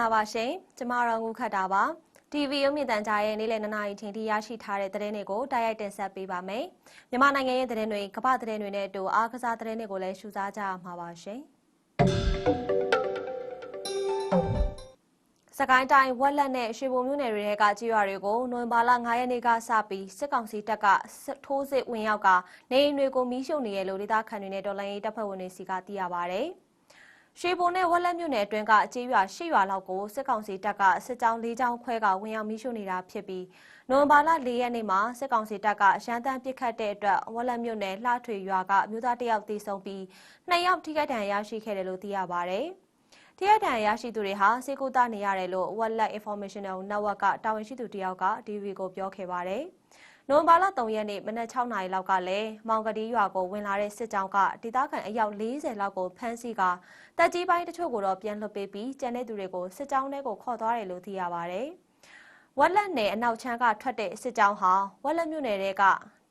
မင်္ဂလာပါရှင်ကျမတို့ငုခတ်တာပါ TV ရုပ်မြင်သံကြားရဲ့နေ့လယ်2နာရီချိန်ထိရရှိထားတဲ့သတင်းတွေကိုတိုက်ရိုက်တင်ဆက်ပေးပါမယ်မြန်မာနိုင်ငံရဲ့သတင်းတွေကမ္ဘာသတင်းတွေနဲ့အတူအားကစားသတင်းတွေကိုလည်းရှုစားကြရမှာပါရှင်စကိုင်းတိုင်းဝက်လက်နဲ့ရွှေဘုံမြို့နယ်တွေကကြေးရွာတွေကိုနိုဝင်ဘာလ9ရက်နေ့ကစပြီးစစ်ကောင်စီတပ်ကထိုးစစ်ဝင်ရောက်ကနေအိမ်တွေကိုမီးရှို့နေရလို့ဒေသခံတွေနဲ့တော်လှန်ရေးတပ်ဖွဲ့ဝင်တွေစီကသိရပါဗျ။ ရွှေဘုံနဲ့ဝက်လက်မြို့နယ်အတွင်းကကြေးရွာ၈ရွာလောက်ကိုစစ်ကောင်စီတပ်ကစစ်ကြောင်း၄ကြောင်းခွဲကဝင်ရောက်မိရှုနေတာဖြစ်ပြီးနိုဝင်ဘာလ၄ရက်နေ့မှာစစ်ကောင်စီတပ်ကရန်တမ်းပစ်ခတ်တဲ့အတွက်ဝက်လက်မြို့နယ်လှထွေရွာကအမျိုးသားတယောက်သေဆုံးပြီးနှစ်ယောက်ထိခိုက်ဒဏ်ရာရရှိခဲ့တယ်လို့သိရပါဗျ။ထိခိုက်ဒဏ်ရာရရှိသူတွေဟာစေကူတာနေရတယ်လို့ Wetlet Informational Network ကတာဝန်ရှိသူတယောက်က DV ကိုပြောခဲ့ပါတယ်။ နိုဝင်ဘာလ3ရက်နေ့မနက်6နာရီလောက်ကလည်းမောင်ကတိရွာကိုဝင်လာတဲ့စစ်ကြောင်းကဒေသခံအယောက်40လောက်ကိုဖမ်းဆီးကတပ်ကြီးပိုင်းတချို့ကိုတော့ပြန်လွှတ်ပေးပြီးကျန်တဲ့သူတွေကိုစစ်ကြောင်းထဲကိုခေါ်သွားတယ်လို့သိရပါဗျ။ဝက်လက်နယ်အနောက်ချမ်းကထွက်တဲ့စစ်ကြောင်းဟာဝက်လက်မြို့နယ်တဲက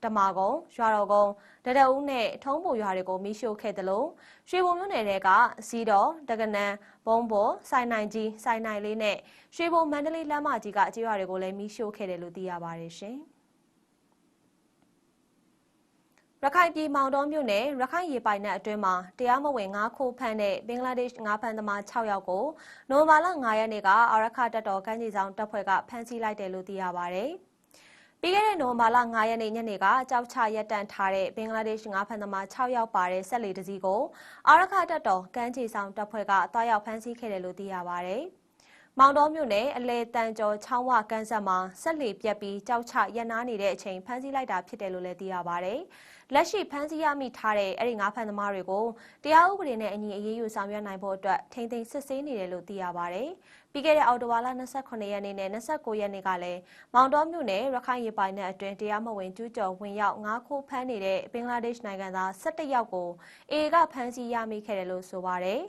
တမာကုံရွာတော်ကုံတရအုပ်နဲ့ထုံးပူရွာတွေကိုမိရှို့ခဲ့တယ်လို့ရွှေဘုံမြို့နယ်တဲကစီတော်တကနန်ဘုံဘောစိုင်နိုင်ကြီးစိုင်နိုင်လေးနဲ့ရွှေဘုံမန္တလေးလမ်းမကြီးကကြေးရွာတွေကိုလည်းမိရှို့ခဲ့တယ်လို့သိရပါတယ်ရှင်။ ရခိုင်ပြည်မောင်တော်မြို့နယ်ရခိုင်ရေပိုင်နက်အတွင်းမှာတရားမဝင်ငါးခိုးဖမ်းတဲ့ဘင်္ဂလားဒေ့ရှ်ငါးဖမ်းသမား6ယောက်ကိုနိုဝင်ဘာလ9ရက်နေ့ကအာရခတပ်တော်ကမ်းခြေဆောင်တပ်ဖွဲ့ကဖမ်းဆီးလိုက်တယ်လို့သိရပါဗျ။ပြီးခဲ့တဲ့နိုဝင်ဘာလ9ရက်နေ့ညနေကကြောက်ချရက်တန့်ထားတဲ့ဘင်္ဂလားဒေ့ရှ်ငါးဖမ်းသမား6ယောက်ပါတဲ့ဆက်လီတစည်းကိုအာရခတပ်တော်ကမ်းခြေဆောင်တပ်ဖွဲ့ကတွားရောက်ဖမ်းဆီးခဲ့တယ်လို့သိရပါဗျ။ မောင်တော်မြို့နယ်အလဲတန်ကျော်ချောင်းဝကန်းဆက်မှာဆက်လီပြက်ပြီးကြောက်ချရန်နာနေတဲ့အချိန်ဖမ်းဆီးလိုက်တာဖြစ်တယ်လို့လည်းသိရပါဗျ။လက်ရှိဖမ်းဆီးရမိထားတဲ့အဲ့ဒီငါးဖမ်းသမားတွေကိုတရားဥပဒေနဲ့အညီအရေးယူဆောင်ရွက်နိုင်ဖို့အတွက်ထိန်းသိမ်းစစ်ဆေးနေတယ်လို့သိရပါဗျ။ပြီးခဲ့တဲ့အောက်တိုဘာလ28ရက်နေ့နဲ့29ရက်နေ့ကလည်းမောင်တော်မြို့နယ်ရခိုင်ရေပိုင်နယ်အတွင်းတရားမဝင်ကျူးကျော်ဝင်ရောက်ငါးခိုးဖမ်းနေတဲ့ဘင်္ဂလားဒေ့ရှ်နိုင်ငံသား17ယောက်ကိုအေကဖမ်းဆီးရမိခဲ့တယ်လို့ဆိုပါဗျ။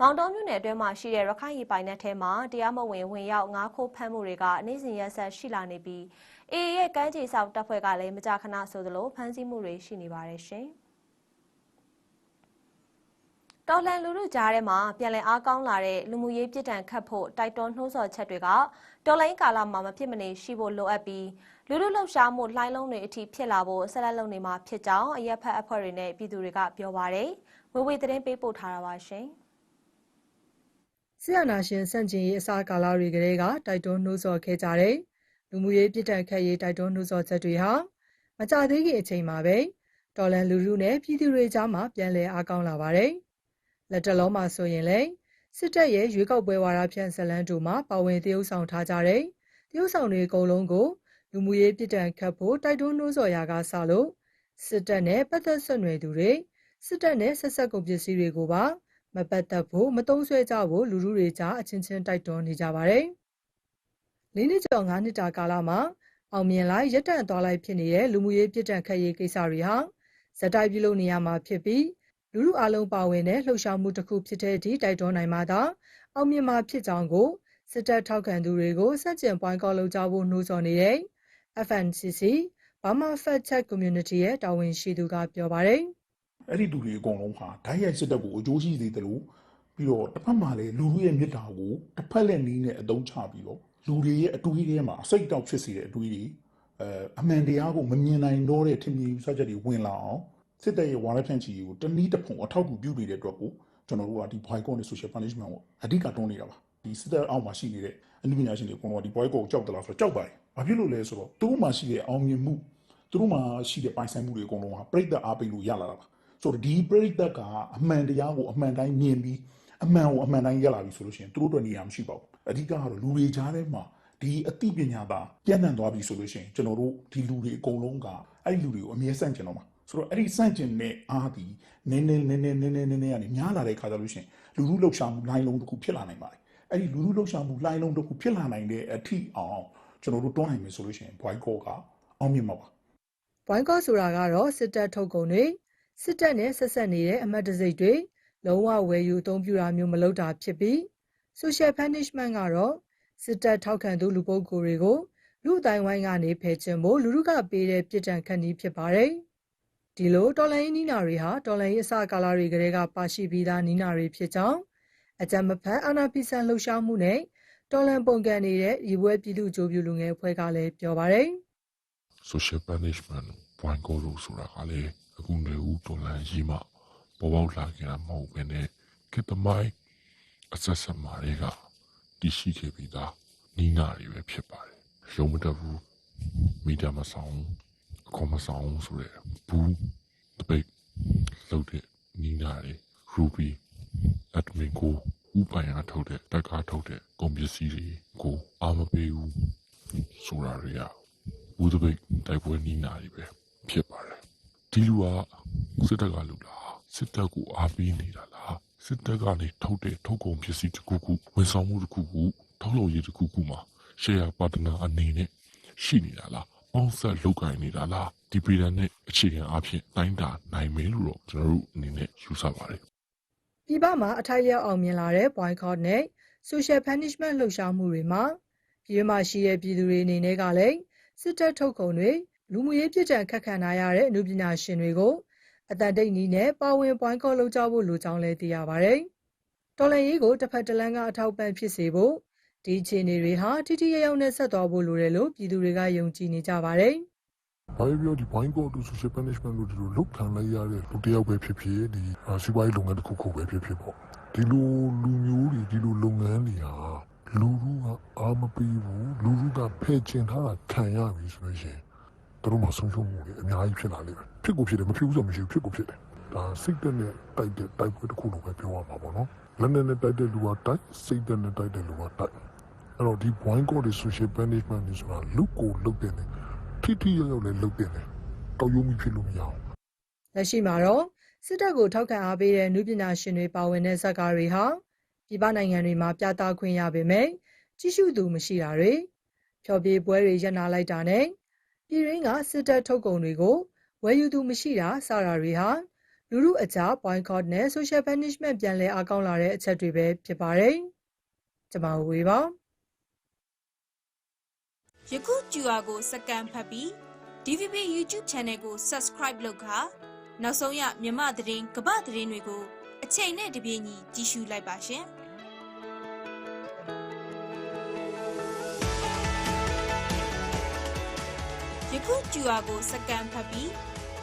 မောင်တော်မြို့နယ်အတွင်းမှာရှိတဲ့ရခိုင်ရီပိုင်နက်ထဲမှာတရားမဝင်ဝင်ရောက်ငါးခိုးဖမ်းမှုတွေကနေ့စဉ်ရက်ဆက်ရှိလာနေပြီးအေရဲ့ကမ်းခြေဆောက်တပ်ဖွဲ့ကလည်းမကြာခဏဆိုသလိုဖမ်းဆီးမှုတွေရှိနေပါတယ်ရှင်။တော်လှန်လူလူကြားထဲမှာပြန်လည်အားကောင်းလာတဲ့လူမှုရေးပြည်တံခတ်ဖို့တိုက်တွန်းနှိုးဆော်ချက်တွေကတော်လိုင်းကာလမှာမဖြစ်မနေရှိဖို့လိုအပ်ပြီးလူလူလှုပ်ရှားမှုလှိုင်းလုံးတွေအထိဖြစ်လာဖို့ဆက်လက်လုပ်နေမှာဖြစ်ကြောင်းအရက်ဖက်အဖွဲ့တွေနဲ့ပြည်သူတွေကပြောပါတယ်။ဝေဝေသတင်းပေးပို့ထားတာပါရှင်။ ဆရာနာရှင်စန့်ကျင်ရေးအစားကာလတွေကလေးကတိုက်တွန်းနှိုးဆော်ခဲ့ကြတဲ့လူမှုရေးပြည်တံခက်ရေးတိုက်တွန်းနှိုးဆော်ချက်တွေဟာမကြသေးခင်အချိန်မှာပဲတော်လန်လူလူနဲ့ပြည်သူတွေကြားမှာပြန်လည်အားကောင်းလာပါတယ်။လက်တလုံးမှာဆိုရင်လေစစ်တပ်ရဲ့ရွေးကောက်ပွဲဝါဒဖြန့်ဇလန်းတို့မှာပါဝင်တရုပ်ဆောင်ထားကြတဲ့တရုပ်ဆောင်တွေအကုန်လုံးကိုလူမှုရေးပြည်တံခတ်ဖို့တိုက်တွန်းနှိုးဆော်ရာကစလို့စစ်တပ်နဲ့ပတ်သက်ဆက်နွယ်သူတွေစစ်တပ်နဲ့ဆက်ဆက်ကုန်ပစ္စည်းတွေကိုပါ မပတ်သက်ဖို့မတုံးဆွဲကြဖို့လူလူတွေကြားအချင်းချင်းတိုက်တွန်းနေကြပါတယ်။လေးနှစ်ကျော်၅နှစ်တာကာလမှာအောင်မြင်လိုက်ရက်တန့်သွားလိုက်ဖြစ်နေတဲ့လူမှုရေးပြစ်ဒဏ်ခတ်ရေးကိစ္စတွေဟာဇက်တိုက်ပြုလုပ်နေရမှာဖြစ်ပြီးလူလူအလုံးပါဝင်တဲ့လှုပ်ရှားမှုတစ်ခုဖြစ်တဲ့အထိတိုက်တွန်းနိုင်မှသာအောင်မြင်မှာဖြစ်ကြောင်းကိုစစ်တပ်ထောက်ခံသူတွေကိုစက်ကျင်ပွိုင်းကောက်လုပ်ကြဖို့နှိုးဆော်နေတဲ့ FNCC Burma Fact Check Community ရဲ့တာဝန်ရှိသူကပြောပါတယ်။ အဲ့ဒီလူတွေအကုန်လုံးဟာဓာတ်ရိုက်စစ်တပ်ကိုအကျိုးရှိစေတယ်လို့ပြီးတော့တစ်ဖက်မှာလည်းလူလူရဲ့မြစ်တာကိုတစ်ဖက်လက်နည်းနဲ့အသုံးချပြီးတော့လူတွေရဲ့အတွေးထဲမှာစိတ်တောက်ဖြစ်စေတဲ့အတွေးတွေအဲအမှန်တရားကိုမမြင်နိုင်တော့တဲ့ထင်မြင်ယူဆချက်တွေဝင်လာအောင်စစ်တပ်ရဲ့ဝါရဖြန့်ချီကိုတနည်းတစ်ဖုံအထောက်အကူပြုနေတဲ့အတွက်ကိုကျွန်တော်တို့ကဒီ boycott နဲ့ social punishment ကိုအဓိကတွန်းနေတာပါဒီစစ်တပ်အောက်မှာရှိနေတဲ့အနုပညာရှင်တွေအကုန်လုံးကဒီ boycott ကိုကြောက်တယ်လားဆိုတော့ကြောက်ပါတယ်ဘာဖြစ်လို့လဲဆိုတော့သူတို့မှာရှိတဲ့အောင်မြင်မှုသူတို့မှာရှိတဲ့ပိုင်ဆိုင်မှုတွေအကုန်လုံးကပြိတ္တအားပေးလို့ရလာတာပါ ဆိုတော့ဒီပရိသတ်ကအမှန်တရားကိုအမှန်တိုင်းမြင်ပြီးအမှန်ကိုအမှန်တိုင်းရလာပြီဆိုလို့ရှိရင်သူတို့အတွက်နေရာမရှိပါဘူးအဓိကကတော့လူတွေကြားထဲမှာဒီအသိပညာသာပြန့်နှံ့သွားပြီဆိုလို့ရှိရင်ကျွန်တော်တို့ဒီလူတွေအကုန်လုံးကအဲ့ဒီလူတွေကိုအမြဲဆန့်ကျင်တော့မှာဆိုတော့အဲ့ဒီဆန့်ကျင်တဲ့အားဒီနည်းနည်းနည်းနည်းနည်းနည်းနည်းနည်းကနေများလာတဲ့ခါကြလို့ရှိရင်လူလူလှုပ်ရှားမှုလိုင်းလုံးတစ်ခုဖြစ်လာနိုင်ပါတယ်အဲ့ဒီလူလူလှုပ်ရှားမှုလိုင်းလုံးတစ်ခုဖြစ်လာနိုင်တဲ့အထိအောင်ကျွန်တော်တို့တွန်းနိုင်မယ်ဆိုလို့ရှိရင် boycott ကအောင်မြင်မှာပါ boycott ဆိုတာကတော့စစ်တပ်ထုတ်ကုန်တွေ စစ်တပ်နဲ့ဆက်ဆက်နေတဲ့အမတ်တစိတ်တွေလုံးဝဝယ်ယူအသုံးပြုတာမျိုးမလုပ်တာဖြစ်ပြီး social punishment ကတော့စစ်တပ်ထောက်ခံသူလူပုဂ္ဂိုလ်တွေကိုလူအတိုင်းဝိုင်းကနေဖယ်ချင်ဖို့လူလူကပေးတဲ့ပြစ်ဒဏ်ခတ်နည်းဖြစ်ပါတယ်။ဒီလိုတော်လိုင်းနီးနာတွေဟာတော်လိုင်းအစကာလတွေကလေးကပါရှိပြီးသားနီးနာတွေဖြစ်ကြောင်းအကြမ်းမဖက်အာဏာဖီဆန်လှုပ်ရှားမှုနဲ့တော်လန်ပုံကန်နေတဲ့ရီပွဲပြည်သူ့အကျိုးပြုလူငယ်အဖွဲ့ကလည်းပြောပါတယ် social punishment ဘွိုင်းကိုလို့ဆိုတာကလေ အခုနေဦးတော်လန်ကြီးမှပေါ်ပေါက်လာကြတာမဟုတ်ဘဲနဲ့ခေတ္တမိုင်းအဆက်ဆက်မာတွေကတည်ရှိခဲ့ပြီးသားနီးနာတွေပဲဖြစ်ပါတယ်ရုံမတက်ဘူးမီဒီယာမဆောင်ဘူးအခေါ်မဆောင်ဘူးဆိုတဲ့ဘူးတပိတ်လောက်တဲ့နီးနာတွေ ruby admin ကိုဥပိုင်အားထုတ်တဲ့တက်ကားထုတ်တဲ့ကုန်ပစ္စည်းတွေကိုအားမပေးဘူးဆိုတာတွေကဘူးတပိတ်တိုက်ပွဲနီးနာတွေပဲဖြစ်ပါတယ် ဒီလူကစစ်တပ်ကလူလားစစ်တပ်ကိုအားပေးနေတာလားစစ်တပ်ကနေထုတ်တဲ့ထုတ်ကုန်ပစ္စည်းတစ်ခုခုဝန်ဆောင်မှုတစ်ခုခုထုတ်လုပ်ရေးတစ်ခုခုမှာ share partner အနေနဲ့ရှိနေတာလားပေါင်းဆက်လုပ်ကိုင်နေတာလားဒီပြည်နယ်နဲ့အခြေခံအဖြစ်တိုင်းတာနိုင်မယ်လို့တော့ကျွန်တော်တို့အနေနဲ့ယူဆပါတယ်။ပြည်ပမှာအထိုက်လျောက်အောင်မြင်လာတဲ့ boycott နဲ့ social punishment လှုပ်ရှားမှုတွေမှာပြည်တွင်းမှာရှိတဲ့ပြည်သူတွေအနေနဲ့ကလည်းစစ်တပ်ထုတ်ကုန်တွေ လူမှုရေးပြည်တံခက်ခံနာရတဲ့အမှုပညာရှင်တွေကိုအတန်တိတ်နီးနဲ့ပါဝင် boycott လုပ်ကြဖို့လိုကြောင်းလည်းသိရပါတယ်။တော်လန်ရေးကိုတစ်ဖက်တစ်လမ်းကအထောက်ပံ့ဖြစ်စေဖို့ဒီအခြေအနေတွေဟာထိထိရောက်ရောက်နဲ့ဆက်သွားဖို့လိုတယ်လို့ပြည်သူတွေကယုံကြည်နေကြပါတယ်။ဘာပဲပြောဒီ point code to social punishment လို့ဒီလိုလုတ်ခံလိုက်ရတဲ့လူတစ်ယောက်ပဲဖြစ်ဖြစ်ဒီအာစီးပွားရေးလုပ်ငန်းတစ်ခုခုပဲဖြစ်ဖြစ်ပေါ့ဒီလိုလူမျိုးတွေဒီလိုလုပ်ငန်းတွေဟာလူလူကအာမပေးဘူးလူလူကဖဲ့ကျင်ထားတာခံရပြီဆိုလို့ရှိရင် သူတို့မှဆုံးရှုံးမှုတွေအများကြီးဖြစ်လာလိမ့်မယ်ဖြစ်ကိုဖြစ်တယ်မဖြစ်ဘူးဆိုမရှိဘူးဖြစ်ကိုဖြစ်တယ်ဒါစိတ်တက်နဲ့တိုက်တဲ့တိုက်ပွဲတစ်ခုလိုပဲပြောရမှာပေါ့နော်လက်နဲ့နဲ့တိုက်တဲ့လူကတိုက်စိတ်တက်နဲ့တိုက်တဲ့လူကတိုက်အဲ့တော့ဒီ point code တွေ social punishment တွေဆိုတာလူကိုလုတ်တယ်နဲ့ထိထိရောက်ရောက်လည်းလုပ်တင်တယ်။တောက်ရုံးမိဖြစ်လို့မရအောင်လက်ရှိမှာတော့စစ်တပ်ကိုထောက်ခံအားပေးတဲ့နုပညာရှင်တွေပါဝင်တဲ့ဇာတ်ကားတွေဟာပြည်ပနိုင်ငံတွေမှာပြသခွင့်ရပေမဲ့ကြီးစုသူမရှိတာတွေဖျော်ဖြေပွဲတွေရပ်နာလိုက်တာနဲ့ ပြည်ရင်းကစစ်တပ်ထုတ်ကုန်တွေကိုဝယ်ယူသူမရှိတာစတာတွေဟာလူမှုအကြား boycott နဲ့ social punishment ပြန်လည်အကောင်းလာတဲ့အချက်တွေပဲဖြစ်ပါတယ်။ကျွန်မဝေပါယခု QR ကိုစကန်ဖတ်ပြီး DVB YouTube Channel ကို Subscribe လုပ်ခါနောက်ဆုံးရမြမသတင်းကပ္ပသတင်းတွေကိုအချိန်နဲ့တပြေးညီကြည့်ရှုလိုက်ပါရှင် ယခု QR ကိုစကန်ဖတ်ပြီး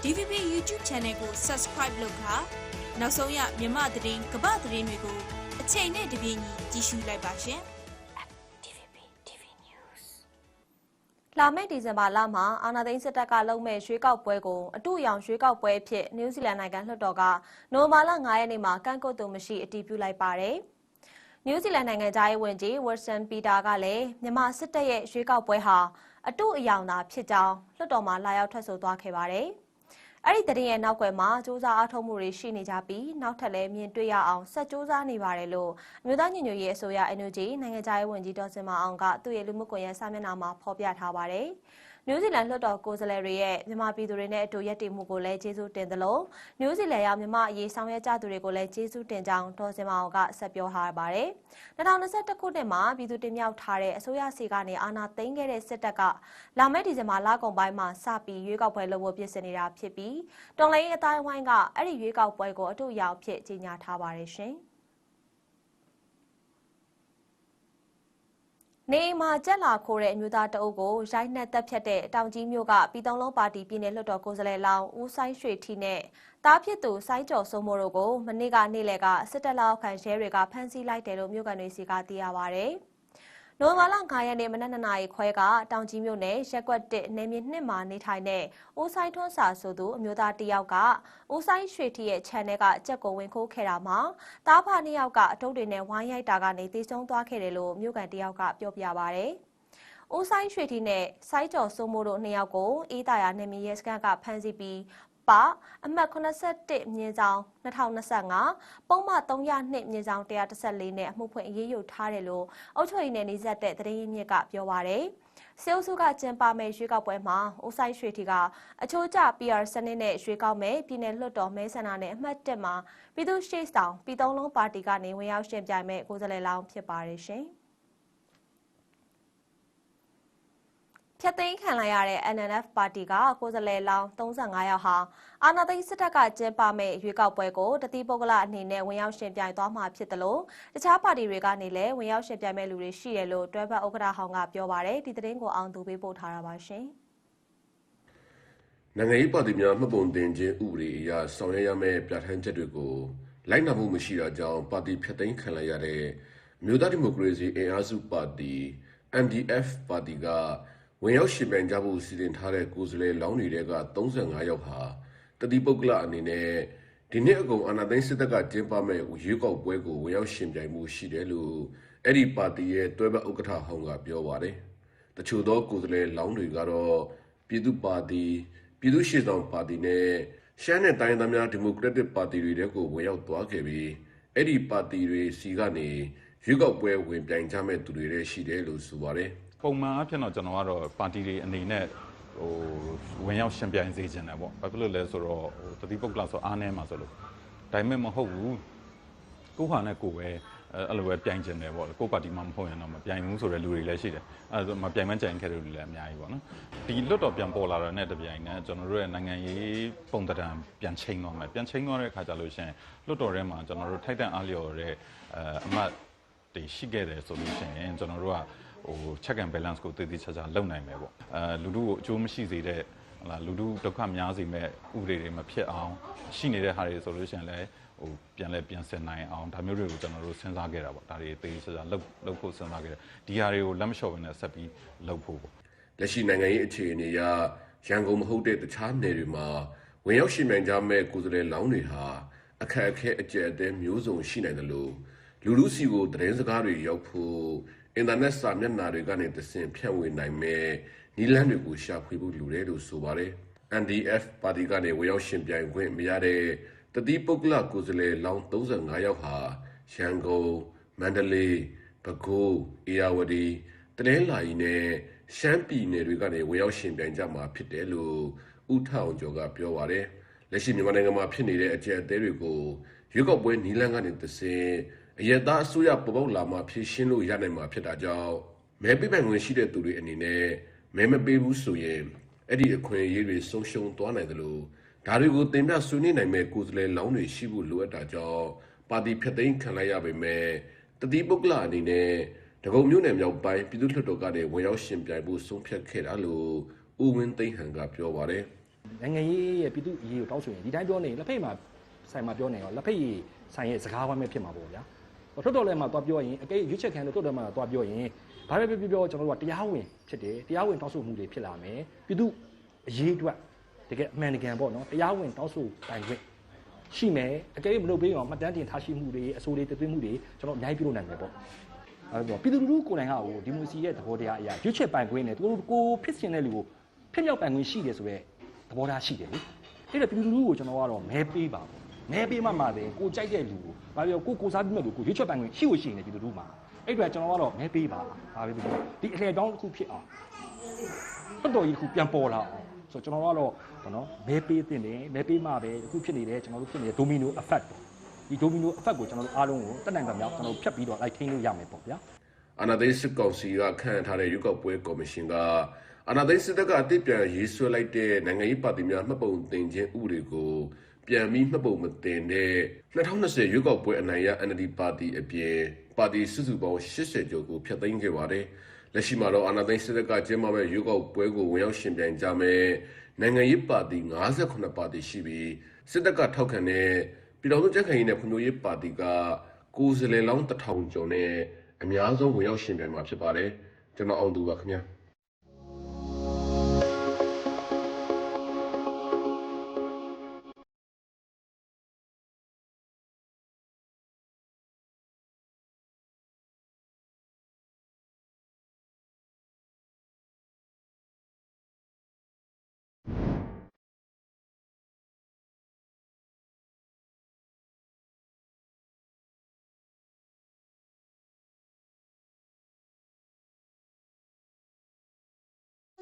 DVB YouTube Channel ကို Subscribe လုပ်ခါနောက်ဆုံးရမြမသတင်းကပ္ပသတင်းတွေကိုအချိန်နဲ့တပြေးညီကြည့်ရှုလိုက်ပါရှင်လာမယ့်ဒီဇင်ဘာလမှာအာနာသိန်းစစ်တပ်ကလုပ်မဲ့ရွေးကောက်ပွဲကိုအတူရောင်ရွေးကောက်ပွဲအဖြစ်နယူးဇီလန်နိုင်ငံလွှတ်တော်ကနိုဝင်ဘာလ9ရက်နေ့မှာကန့်ကွက်သူမရှိအတည်ပြုလိုက်ပါတယ်။ နယူးဇီလန်နိုင်ငံသားရေးဝန်ကြီးဝတ်ဆန်ပီတာကလည်းမြန်မာစစ်တပ်ရဲ့ရွေးကောက်ပွဲဟာအတူအယောင်သာဖြစ်ကြောင်းလွှတ်တော်မှာလာရောက်ထွက်ဆိုသွားခဲ့ပါတယ်။အဲ့ဒီတရင်ရဲ့နောက်ွယ်မှာစူးစမ်းအားထုတ်မှုတွေရှိနေကြပြီးနောက်ထပ်လည်းမြင်တွေ့ရအောင်ဆက်စူးစမ်းနေပါတယ်လို့အမျိုးသားညီညွတ်ရေးအစိုးရ NUG နိုင်ငံခြားရေးဝန်ကြီးဒေါ်စင်မအောင်ကသူ့ရဲ့လူမှုကွန်ရက်စာမျက်နှာမှာဖော်ပြထားပါတယ်။ နယူးဇီလန်လွှတ်တော်ကိုယ်စားလှယ်တွေရဲ့မြန်မာပြည်သူတွေနဲ့အတူရပ်တည်မှုကိုလည်းကျေးဇူးတင်သလိုနယူးဇီလန်ရောက်မြန်မာအရေးဆောင်ရွက်ကြသူတွေကိုလည်းကျေးဇူးတင်ကြောင်းဒေါ်စင်မအောင်ကဆက်ပြောထားပါတယ်။2021ခုနှစ်မှာပြည်သူတင်မြှောက်ထားတဲ့အစိုးရစီကနေအာဏာသိမ်းခဲ့တဲ့စစ်တပ်ကလာမယ့်ဒီဇင်ဘာလကုန်ပိုင်းမှာစပြီးရွေးကောက်ပွဲလုပ်ဖို့ပြင်ဆင်နေတာဖြစ်ပြီးတော်လိုင်းအတိုင်းဝိုင်းကအဲ့ဒီရွေးကောက်ပွဲကိုအတူရောက်ဖြစ်ကြီးညာထားပါတယ်ရှင်။ နေအိမ်မှာကြက်လာခိုးတဲ့အမျိုးသားတအုပ်ကိုရိုက်နှက်တပ်ဖြတ်တဲ့တောင်ကြီးမြို့ကပြည်သုံးလုံးပါတီပြည်နယ်လွှတ်တော်ကိုယ်စားလှယ်လောင်းဦးဆိုင်ရွှေထီနဲ့တားဖြစ်သူစိုင်းကျော်စိုးမိုးတို့ကိုမနေ့ကနေ့လယ်ကစစ်တပ်လက်အောက်ခံရဲတွေကဖမ်းဆီးလိုက်တယ်လို့မြို့ကန်တွေစီကသိရပါဗျ။ နိုဝင်ဘာလ9ရက်နေ့မနက်2နာရီခွဲကတောင်ကြီးမြို့နယ်ရက်ကွက်1နေမြေ2မှာနေထိုင်တဲ့ဦးဆိုင်ထွန်းစာဆိုသူအမျိုးသားတစ်ယောက်ကဦးဆိုင်ရွှေထီရဲ့ channel ကကြက်ကိုဝင်ခိုးခဲ့တာမှာတားဖာနှစ်ယောက်ကအတုပ်တွေနဲ့ဝိုင်းရိုက်တာကနေတေဆုံးသွားခဲ့တယ်လို့မြို့ကန်တစ်ယောက်ကပြောပြပါဗျ။ဦးဆိုင်ရွှေထီနဲ့စိုင်းကျော်စိုးမိုးတို့နှစ်ယောက်ကိုအေးတာယာနေမီရဲစခန်းကဖမ်းဆီးပြီး ပါအမှတ်81မြင်းဆောင်2025ပုံမှန်302မြင်းဆောင်114နဲ့အမှုဖွင့်အရေးယူထားတယ်လို့အုပ်ချုပ်ရေးနယ်နေဆက်တဲ့သတင်းရင်းမြစ်ကပြောပါရယ်စေအုပ်စုကကျင်းပမဲ့ရွေးကောက်ပွဲမှာဦးဆိုင်ရွှေထီကအချိုးကျ PR စနစ်နဲ့ရွေးကောက်မဲ့ပြည်내လွှတ်တော်မဲဆန္ဒနဲ့အမှတ်1မှာပြည်သူ့ရှေ့ဆောင်ပြည်သုံးလုံးပါတီကနေဝင်ရောက်ရှင်ပြိုင်မဲ့ကိုယ်စားလှယ်လောင်းဖြစ်ပါရရှင်။ ဖျက်သိမ်းခံလိုက်ရတဲ့ NNF ပါတီကကိုယ်စားလှယ်လောင်း35ယောက်ဟာအာဏာသိမ်းစစ်တပ်ကကျင်းပမဲ့ရွေးကောက်ပွဲကိုတတိပုဂ္ဂလအနေနဲ့ဝင်ရောက်ရှင်ပြိုင်သွားမှာဖြစ်တယ်လို့တခြားပါတီတွေကနေလည်းဝင်ရောက်ရှင်ပြိုင်မဲ့လူတွေရှိတယ်လို့တွဲဖက်ဥက္ကဋ္ဌဟောင်းကပြောပါတယ်ဒီသတင်းကိုအောင်သူပေးပို့ထားတာပါရှင်။နိုင်ငံရေးပါတီများမှတ်ပုံတင်ခြင်းဥပဒေအရဆောင်ရွက်ရမယ့်ပြဋ္ဌာန်းချက်တွေကိုလိုက်နာမှုမရှိတာကြောင့်ပါတီဖျက်သိမ်းခံလိုက်ရတဲ့အမျိုးသားဒီမိုကရေစီအင်အားစုပါတီ MDF ပါတီက ဝင်ရောက်ရှင်ပြိုင်ကြဖို့စီစဉ်ထားတဲ့ကိုယ်စားလှယ်လောင်းတွေက35ယောက်ဟာတတိပုဂ္ဂလအနေနဲ့ဒီနှစ်အကုန်အာဏာသိမ်းစစ်တပ်ကကျင်းပမဲ့ရွေးကောက်ပွဲကိုဝင်ရောက်ရှင်ပြိုင်မှုရှိတယ်လို့အဲ့ဒီပါတီရဲ့တွဲဘက်ဥက္ကဋ္ဌဟောင်းကပြောပါတယ်။တချို့သောကိုယ်စားလှယ်လောင်းတွေကတော့ပြည်သူ့ပါတီပြည်သူ့ရှေ့ဆောင်ပါတီနဲ့ရှမ်းနဲ့တိုင်းသားများဒီမိုကရက်တစ်ပါတီတွေတဲကိုဝင်ရောက်သွားခဲ့ပြီးအဲ့ဒီပါတီတွေစီကနေရွေးကောက်ပွဲဝင်ပြိုင်ကြမဲ့သူတွေလည်းရှိတယ်လို့ဆိုပါတယ်။ ပုံမှန်အဖြစ်တော့ကျွန်တော်ကတော့ပါတီတွေအနေနဲ့ဟိုဝင်ရောက်ရှင်ပြိုင်စေချင်တယ်ပေါ့ဘာဖြစ်လို့လဲဆိုတော့ဟိုတတိပုဂ္ဂလဆိုအားနည်းမှာဆိုလို့ဒါပေမဲ့မဟုတ်ဘူးကိုဟာနဲ့ကိုပဲအဲ့အဲ့လိုပဲပြိုင်ကျင်တယ်ပေါ့ကိုပါတီမှမဟုတ်ရင်တော့မပြိုင်ဘူးဆိုတဲ့လူတွေလည်းရှိတယ်အဲ့ဒါဆိုမပြိုင်မကြိုင်ခဲ့တဲ့လူတွေလည်းအများကြီးပေါ့နော်ဒီလွတ်တော်ပြန်ပေါ်လာတာနဲ့တပြိုင်နက်ကျွန်တော်တို့ရဲ့နိုင်ငံရေးပုံသဏ္ဍာန်ပြန်ချိန်သွားမယ်ပြန်ချိန်သွားတဲ့အခါကျလို့ရှိရင်လွတ်တော်ထဲမှာကျွန်တော်တို့ထိုက်တန်အားလျော်တဲ့အဲအမတ်တွေရှိခဲ့တယ်ဆိုလို့ရှိရင်ကျွန်တော်တို့က ဟို check and balance ကိုတည်တည်ချာချာလုပ်နိုင်မယ်ပေါ့အဲလူတို့ကိုအကျိုးမရှိစေတဲ့ဟလာလူတို့ဒုက္ခများစေမဲ့ဥပဒေတွေမဖြစ်အောင်ရှိနေတဲ့ဟာတွေဆိုလို့ရှိရင်လည်းဟိုပြန်လဲပြန်ဆင်နိုင်အောင်ဒါမျိုးတွေကိုကျွန်တော်တို့စဉ်းစားခဲ့တာပေါ့ဒါတွေတည်တည်ချာချာလုပ်လုပ်ဖို့စဉ်းစားခဲ့တယ်ဒီဟာတွေကိုလက်မလျှော့ဘဲနဲ့ဆက်ပြီးလုပ်ဖို့ပေါ့လက်ရှိနိုင်ငံရေးအခြေအနေအရရန်ကုန်မဟုတ်တဲ့တခြားနယ်တွေမှာဝင်ရောက်ရှင်ပြိုင်ကြမဲ့ကိုယ်စားလှယ်လောင်းတွေဟာအခက်အခဲအကျယ်အသေးမျိုးစုံရှိနိုင်တယ်လို့လူလူစီကိုသတင်းစကားတွေရောက်ဖို့ အင်တာနက်စာမျက်နှာတွေကနေသင်ဖြန့်ဝေနိုင်မဲ့နီလန်းတွေကိုရှာဖွေဖို့လူတယ်လို့ဆိုပါတယ် NDF ပါတီကနေဝင်ရောက်ရှင်ပြိုင်ခွင့်မရတဲ့တတိပုဂ္ဂလကိုယ်စားလှယ်လောင်း35ယောက်ဟာရန်ကုန်မန္တလေးပဲခူးအေရဝတီတနင်္လာရီနဲ့ရှမ်းပြည်နယ်တွေကနေဝင်ရောက်ရှင်ပြိုင်ကြမှာဖြစ်တယ်လို့ဥထောင်ကျော်ကပြောပါတယ်လက်ရှိမြန်မာနိုင်ငံမှာဖြစ်နေတဲ့အကြက်အသေးတွေကိုရွေးကောက်ပွဲနီလန်းကနေသစဉ် အယက်သားအစိုးရပေါ်ပေါက်လာမှဖြည့်ရှင်းလို့ရနိုင်မှာဖြစ်တာကြောင့်မဲပေးပိုင်ခွင့်ရှိတဲ့သူတွေအနေနဲ့မဲမပေးဘူးဆိုရင်အဲ့ဒီအခွင့်အရေးတွေဆုံးရှုံးသွားနိုင်တယ်လို့ဒါတွေကိုတင်ပြဆွေးနွေးနိုင်မဲ့ကိုယ်စားလှယ်လောင်းတွေရှိဖို့လိုအပ်တာကြောင့်ပါတီဖျက်သိမ်းခံလိုက်ရပေမဲ့တတိပုဂ္ဂလအနေနဲ့ဒဂုံမြို့နယ်မြောက်ပိုင်းပြည်သူ့လွှတ်တော်ကနေဝင်ရောက်ရှင်ပြိုင်ဖို့ဆုံးဖြတ်ခဲ့တာလို့ဦးဝင်းသိန်းဟန်ကပြောပါတယ်နိုင်ငံရေးရဲ့ပြည်သူအရေးကိုတောင်းဆိုရင်ဒီတိုင်းပြောနေရင်လက်ဖိတ်မှာဆိုင်မှာပြောနေရောလက်ဖိတ်ဆိုင်ရဲ့စကားဝမ်းပဲဖြစ်မှာပေါ့ဗျာ။ ထွတ်တော်လည်းမှာသွားပြောရင်အကဲရွေးချက်ခံလို့ထွတ်တော်မှာသွားပြောရင်ဘာပဲပြောပြောကျွန်တော်တို့ကတရားဝင်ဖြစ်တယ်တရားဝင်တောင်းဆိုမှုတွေဖြစ်လာမယ်ပြည်သူအရေးအတွက်တကယ်အမှန်တကယ်ပေါ့နော်တရားဝင်တောင်းဆိုတိုင်ခွင့်ရှိမယ်အကဲမလုပ်ပေးအောင်မှတ်တမ်းတင်ထားရှိမှုတွေအဆိုတွေတသွင်းမှုတွေကျွန်တော်အများကြီးပြုလုပ်နိုင်မယ်ပေါ့အဲဒါပြည်သူလူထုကိုယ်တိုင်ကဟိုဒီမိုစီရဲ့သဘောတရားအရာရွေးချက်ပိုင်ခွင့်နဲ့သူတို့ကိုဖြစ်စင်တဲ့လူကိုဖြစ်မြောက်ပိုင်ခွင့်ရှိတယ်ဆိုတော့သဘောထားရှိတယ်လေအဲ့တော့ပြည်သူလူထုကိုကျွန်တော်ကတော့မဲပေးပါပေါ့ မဲပေးမှမှလည်းကိုကြိုက်တဲ့လူကိုဘာပြောကိုကိုစားပြီးမဲ့လူကိုရွေးချယ်ပိုင်ခွင့်ရှိလို့ရှိနေပြည်သူလူထုမှာအဲ့တော့ကျွန်တော်ကတော့မဲပေးပါဘာပဲပြောဒီအလှည့်တောင်းတစ်ခုဖြစ်အောင်တော်တော်ကြီးတစ်ခုပြန်ပေါ်လာအောင်ဆိုတော့ကျွန်တော်ကတော့ဘောနော်မဲပေးတင်တယ်မဲပေးမှပဲအခုဖြစ်နေတယ်ကျွန်တော်တို့ဖြစ်နေတဲ့ domino effect ပေါ့ဒီ domino effect ကိုကျွန်တော်တို့အားလုံးကိုတက်နိုင်ကြမြောက်ကျွန်တော်တို့ဖြတ်ပြီးတော့လိုက်ထိန်းလို့ရမယ်ပေါ့ဗျာအာနာသိန်းစစ်ကောင်စီကခန့်ထားတဲ့ရွေးကောက်ပွဲကော်မရှင်ကအာနာသိန်းစစ်တပ်ကအတိတ်ပြန်ရေးဆွဲလိုက်တဲ့နိုင်ငံရေးပါတီများမှတ်ပုံတင်ခြင်းဥပဒေကို ပြန်ပြီးမှတ်ပုံမတင်တဲ့2020ရွေးကောက်ပွဲအနိုင်ရ NLD ပါတီအပြင်ပါတီစုစုပေါင်း80ကျော်ကိုဖျက်သိမ်းခဲ့ပါတယ်။လက်ရှိမှာတော့အာနာသိန်းစစ်တပ်ကကျင်းပမဲ့ရွေးကောက်ပွဲကိုဝင်ရောက်ရှင်ပြိုင်ကြမဲ့နိုင်ငံရေးပါတီ58ပါတီရှိပြီးစစ်တပ်ကထောက်ခံတဲ့ပြည်တော်စုကြံ့ခိုင်ရေးနဲ့ဖွံ့ဖြိုးရေးပါတီကကိုယ်စားလှယ်လောင်းတစ်ထောင်ကျော်နဲ့အများဆုံးဝင်ရောက်ရှင်ပြိုင်မှာဖြစ်ပါတယ်ကျွန်တော်အောင်သူပါခင်ဗျာ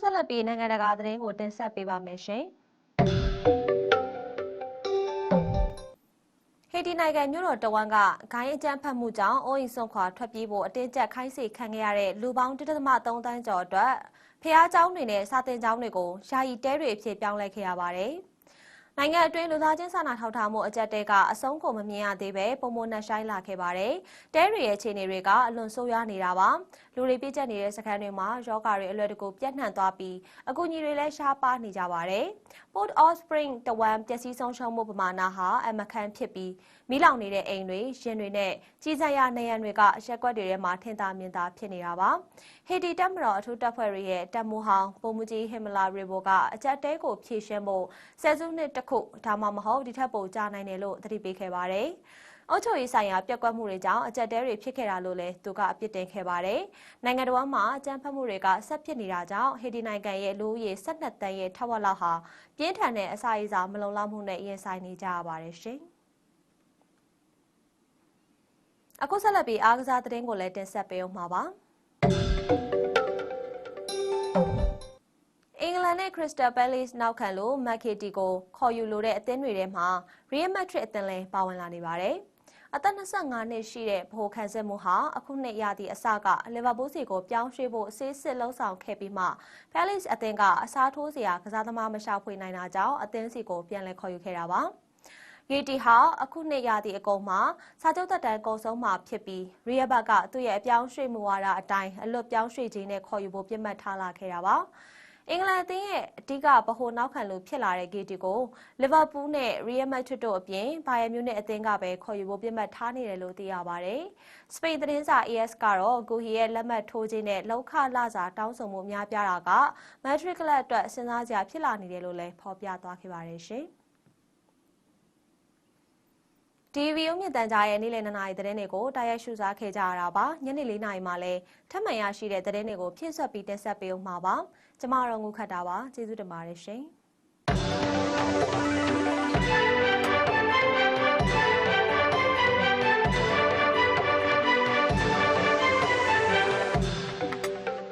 ဆက်လက်ပြီးနိုင်ငံတကာသတင်းကိုတင်ဆက်ပေးပါမယ်ရှင်။ဟေ တီနိုင်ငံမြို့တော်တဝမ်ကဂိုင်းအကြမ်းဖက်မှုကြောင့်အိုးအိမ်ဆုံးခွာထွက်ပြေးဖို့အတင်းကျပ်ခိုင်းစေခံခဲ့ရတဲ့လူပေါင်း1.3တန်းကျော်အတွက်ဖျားเจ้าတွေနဲ့စာတင်เจ้าတွေကိုယာယီတဲတွေအဖြစ်ပြောင်းလဲခဲ့ရပါတယ်။ နိုင်ငံအတွင်းလူသားချင်းစာနာထောက်ထားမှုအကြက်တဲကအဆုံးကိုမမြင်ရသေးပဲပုံမနှက်ဆိုင်လာခဲ့ပါတယ်။တဲတွေရဲ့အခြေအနေတွေကအလွန်ဆိုးရွားနေတာပါ။လူတွေပြည့်ကျက်နေတဲ့စခန်းတွေမှာယောဂါတွေအလွယ်တကူပြန့်နှံ့သွားပြီးအကူအညီတွေလည်းရှားပါနေကြပါတယ်။ Port of Spring တဝမ်ပျက်စီးဆုံးရှုံးမှုပမာဏဟာအမခန့်ဖြစ်ပြီးမိလောင်နေတဲ့အိမ်တွေရင်တွေနဲ့ကြီးစံရနေရန်တွေကရက်ကွက်တွေထဲမှာထင်သာမြင်သာဖြစ်နေတာပါ။ဟေတီတပ်မတော်အထူးတပ်ဖွဲ့တွေရဲ့တပ်မှုဟောင်းပုံမှုကြီးဟင်မလာရီဘိုကအကြက်တဲကိုဖြည့်ရှင်းဖို့ဆယ်စုနှစ်တစ်ခုဒါမှမဟုတ်ဒီထက်ပိုကြာနိုင်တယ်လို့သတိပေးခဲ့ပါတယ်။အုပ်ချုပ်ရေးဆိုင်ရာပြက်ကွက်မှုတွေကြောင့်အကြက်တဲတွေဖြစ်ခဲ့တာလို့လည်းသူကအပြစ်တင်ခဲ့ပါတယ်။နိုင်ငံတော်မှာအကြမ်းဖက်မှုတွေကဆက်ဖြစ်နေတာကြောင့်ဟေတီနိုင်ငံရဲ့လူဦးရေ12တန်းရဲ့ထက်ဝက်လောက်ဟာပြင်းထန်တဲ့အစာရေစာမလုံလောက်မှုနဲ့ရင်ဆိုင်နေကြရပါတယ်ရှင်။ အခုဆက်လက်ပြီးအားကစားသတင်းကိုလည်းတင်ဆက်ပေးအောင်မှာပါအင်္ဂလန်နဲ့ Crystal Palace နောက်ခံလို့ Marketi ကိုခေါ်ယူလိုတဲ့အသင်းတွေထဲမှာ Real Madrid အသင်းလည်းပါဝင်လာနေပါတယ်။အသက်25နှစ်ရှိတဲ့ဗဟိုခံစစ်မှုဟာအခုနှစ်ရာသီအစကလီဗာပူးစီကိုပြောင်းရွှေ့ဖို့အစေးစစ်လှုံ့ဆော်ခဲ့ပြီးမှ Palace အသင်းကအစားထိုးစရာကစားသမားမရှာဖွေနိုင်တာကြောင့်အသင်းစီကိုပြန်လည်ခေါ်ယူခဲ့တာပါ။ ဂီတီဟာအခုနှစ်ရာသီအကုန်မှာစာချုပ်သက်တမ်းကုန်ဆုံးမှာဖြစ်ပြီးရီယဘတ်ကသူ့ရဲ့အပြောင်းရွှေ့မှုဝါဒအတိုင်းအလွတ်ပြောင်းရွှေ့ခြင်းနဲ့ခေါ်ယူဖို့ပြစ်မှတ်ထားလာခဲ့တာပါအင်္ဂလန်အသင်းရဲ့အဓိကဗဟိုနောက်ခံလို့ဖြစ်လာတဲ့ဂီတီကိုလီဗာပူးနဲ့ရီယယ်မက်ဒရစ်တို့အပြင်ဘိုင်ယန်မြူးနစ်အသင်းကပဲခေါ်ယူဖို့ပြစ်မှတ်ထားနေတယ်လို့သိရပါတယ်။စပိန်သတင်းစာ AS ကတော့ဂူဟီရဲ့လက်မှတ်ထိုးခြင်းနဲ့လောက်ခလာစာတောင်းဆိုမှုများပြားတာကမက်ဒရစ်ကလပ်အတွက်စဉ်းစားစရာဖြစ်လာနေတယ်လို့လည်းဖော်ပြသွားခဲ့ပါတယ်ရှင်။ TV ရုံမြင့်တန်ကြားရဲ့နေ့လယ်2နာရီသတင်းတွေကိုတာရိုက်ရှုစားခဲ့ကြရတာပါညနေ4နာရီမှာလည်းထပ်မံရရှိတဲ့သတင်းတွေကိုဖြည့်ဆွတ်ပြီးတင်ဆက်ပေးအောင်မှာပါကျမတို့ငုခတ်တာပါကျေးဇူးတင်ပါတယ်ရှင်